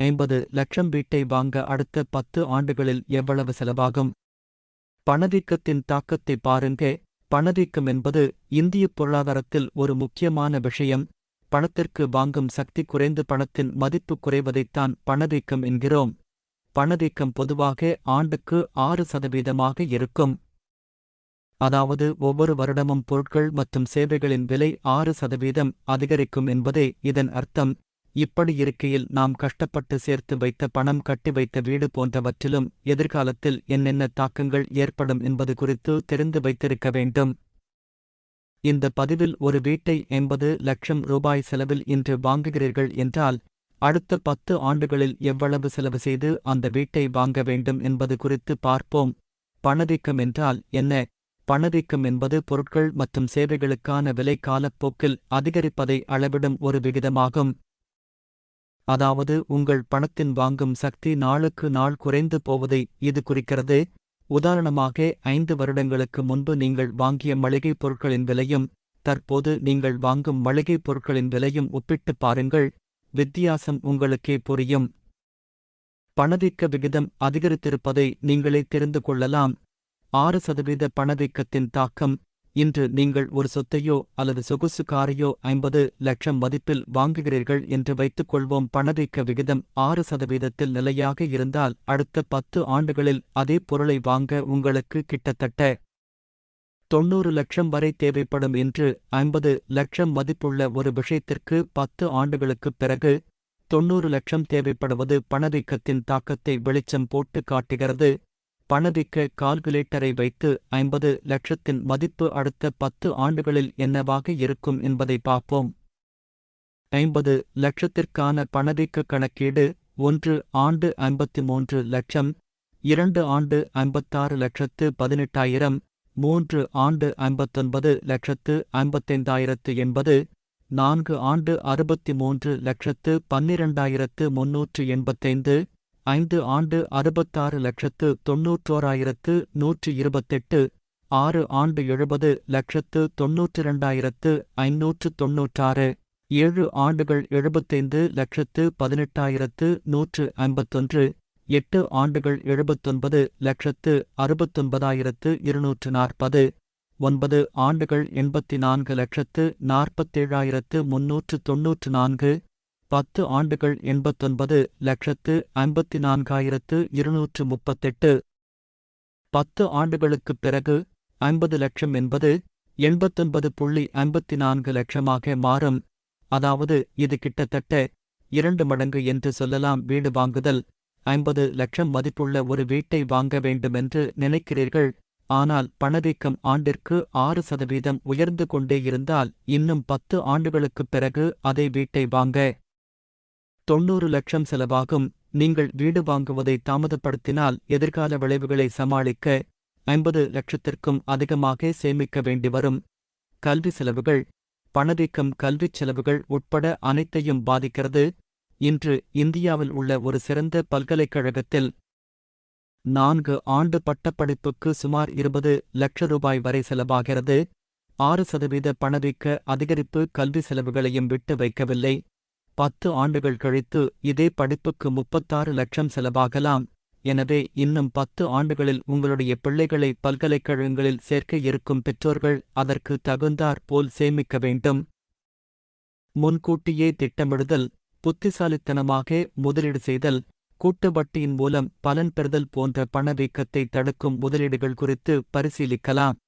ஐம்பது லட்சம் வீட்டை வாங்க அடுத்த பத்து ஆண்டுகளில் எவ்வளவு செலவாகும்? பணவீக்கத்தின் தாக்கத்தை பாருங்க. பணவீக்கம் என்பது இந்திய பொருளாதாரத்தில் ஒரு முக்கியமான விஷயம். பணத்திற்கு வாங்கும் சக்தி குறைந்து பணத்தின் மதிப்பு குறைவதைத்தான் பணவீக்கம் என்கிறோம். பணவீக்கம் பொதுவாக ஆண்டுக்கு ஆறு சதவீதமாக இருக்கும். அதாவது ஒவ்வொரு வருடமும் பொருட்கள் மற்றும் சேவைகளின் விலை ஆறு சதவீதம் அதிகரிக்கும் என்பதே இதன் அர்த்தம். இப்படி இருக்கையில் நாம் கஷ்டப்பட்டு சேர்த்து வைத்த பணம் கட்டி வைத்த வீடு போன்றவற்றிலும் எதிர்காலத்தில் என்னென்ன தாக்கங்கள் ஏற்படும் என்பது குறித்து தெரிந்து வைத்திருக்க வேண்டும். இந்த பதிவில் ஒரு வீட்டை எண்பது லட்சம் ரூபாய் செலவில் இன்று வாங்குகிறீர்கள் என்றால் அடுத்த பத்து ஆண்டுகளில் எவ்வளவு செலவு செய்து அந்த வீட்டை வாங்க வேண்டும் என்பது குறித்து பார்ப்போம். பணவீக்கம் என்றால் என்ன? பணவீக்கம் என்பது பொருட்கள் மற்றும் சேவைகளுக்கான விலை காலப்போக்கில் அதிகரிப்பதை அளவிடும் ஒரு விகிதமாகும். அதாவது உங்கள் பணத்தின் வாங்கும் சக்தி நாளுக்கு நாள் குறைந்து போவதை இது குறிக்கிறது. உதாரணமாக ஐந்து வருடங்களுக்கு முன்பு நீங்கள் வாங்கிய மளிகைப் பொருட்களின் விலையும் தற்போது நீங்கள் வாங்கும் மளிகைப் பொருட்களின் விலையும் ஒப்பிட்டுப் பாருங்கள். வித்தியாசம் உங்களுக்கே புரியும். பணவீக்க விகிதம் அதிகரித்திருப்பதை நீங்களே தெரிந்து கொள்ளலாம். ஆறு சதவீத பணவீக்கத்தின் தாக்கம் இன்று நீங்கள் ஒரு சொத்தையோ அல்லது சொகுசு காரையோ ஐம்பது லட்சம் மதிப்பில் வாங்குகிறீர்கள் என்று வைத்துக் கொள்வோம் பணவீக்க விகிதம் ஆறு சதவீதத்தில் நிலையாக இருந்தால் அடுத்த பத்து ஆண்டுகளில் அதே பொருளை வாங்க உங்களுக்கு கிட்டத்தட்ட தொண்ணூறு லட்சம் வரை தேவைப்படும் என்று ஐம்பது லட்சம் மதிப்புள்ள ஒரு விஷயத்திற்கு பத்து ஆண்டுகளுக்குப் பிறகு தொண்ணூறு லட்சம் தேவைப்படுவது பணவீக்கத்தின் தாக்கத்தை வெளிச்சம் போட்டு காட்டுகிறது. பணவீக்க கால்குலேட்டரை வைத்து ஐம்பது லட்சத்தின் மதிப்பு அடுத்த பத்து ஆண்டுகளில் என்னவாக இருக்கும் என்பதை பார்ப்போம். ஐம்பது லட்சத்திற்கான பணவீக்க கணக்கீடு ஒன்று ஆண்டு ஐம்பத்தி மூன்று லட்சம் இரண்டு ஆண்டு ஐம்பத்தாறு லட்சத்து பதினெட்டாயிரம் மூன்று ஆண்டு ஐம்பத்தொன்பது லட்சத்து ஐம்பத்தைந்தாயிரத்து எண்பது நான்கு ஆண்டு அறுபத்தி மூன்று லட்சத்து பன்னிரண்டாயிரத்து முன்னூற்று எண்பத்தைந்து ஐந்து ஆண்டு அறுபத்தாறு லட்சத்து தொன்னூற்றோராயிரத்து நூற்று இருபத்தெட்டு ஆறு ஆண்டு எழுபது லட்சத்து தொன்னூற்றிரண்டாயிரத்து ஐநூற்று தொன்னூற்றாறு ஏழு ஆண்டுகள் எழுபத்தைந்து லட்சத்து பதினெட்டாயிரத்து நூற்று ஐம்பத்தொன்று எட்டு ஆண்டுகள் எழுபத்தொன்பது லட்சத்து அறுபத்தொன்பதாயிரத்து இருநூற்று நாற்பது ஒன்பது ஆண்டுகள் எண்பத்தி நான்கு லட்சத்து நாற்பத்தேழாயிரத்து முன்னூற்று தொன்னூற்று நான்கு பத்து ஆண்டுகள் எண்பத்தொன்பது லட்சத்து ஐம்பத்தி நான்காயிரத்து இருநூற்று முப்பத்தெட்டு. பத்து ஆண்டுகளுக்குப் பிறகு ஐம்பது லட்சம் என்பது எண்பத்தொன்பது புள்ளி ஐம்பத்தி நான்கு லட்சமாக மாறும். அதாவது இது கிட்டத்தட்ட இரண்டு மடங்கு என்று சொல்லலாம். வீடு வாங்குதல் ஐம்பது லட்சம் மதிப்புள்ள ஒரு வீட்டை வாங்க வேண்டுமென்று நினைக்கிறீர்கள். ஆனால் பணவீக்கம் ஆண்டிற்கு ஆறு சதவீதம் உயர்ந்து கொண்டே இருந்தால் இன்னும் பத்து ஆண்டுகளுக்குப் பிறகு அதே வீட்டை வாங்க தொண்ணூறு லட்சம் செலவாகும். நீங்கள் வீடு வாங்குவதை தாமதப்படுத்தினால் எதிர்கால விளைவுகளை சமாளிக்க ஐம்பது லட்சத்திற்கும் அதிகமாக சேமிக்க வேண்டி வரும் கல்வி செலவுகள் பணவீக்கம் கல்விச் செலவுகள் உட்பட அனைத்தையும் பாதிக்கிறது. இன்று இந்தியாவில் உள்ள ஒரு சிறந்த பல்கலைக்கழகத்தில் நான்கு ஆண்டு பட்டப்படிப்புக்கு சுமார் இருபது லட்ச ரூபாய் வரை செலவாகிறது. ஆறு சதவீத பணவீக்க அதிகரிப்பு கல்வி செலவுகளையும் விட்டு வைக்கவில்லை. பத்து ஆண்டுகள் கழித்து இதே படிப்புக்கு முப்பத்தாறு லட்சம் செலவாகலாம். எனவே இன்னும் பத்து ஆண்டுகளில் உங்களுடைய பிள்ளைகளை பல்கலைக்கழகங்களில் சேர்க்க இருக்கும் பெற்றோர்கள் அதற்கு தகுந்தாற் போல் சேமிக்க வேண்டும். முன்கூட்டியே திட்டமிடுதல் புத்திசாலித்தனமாக முதலீடு செய்தல் கூட்டு வட்டியின் மூலம் பலன் பெறுதல் போன்ற பணவீக்கத்தை தடுக்கும் முதலீடுகள் குறித்து பரிசீலிக்கலாம்.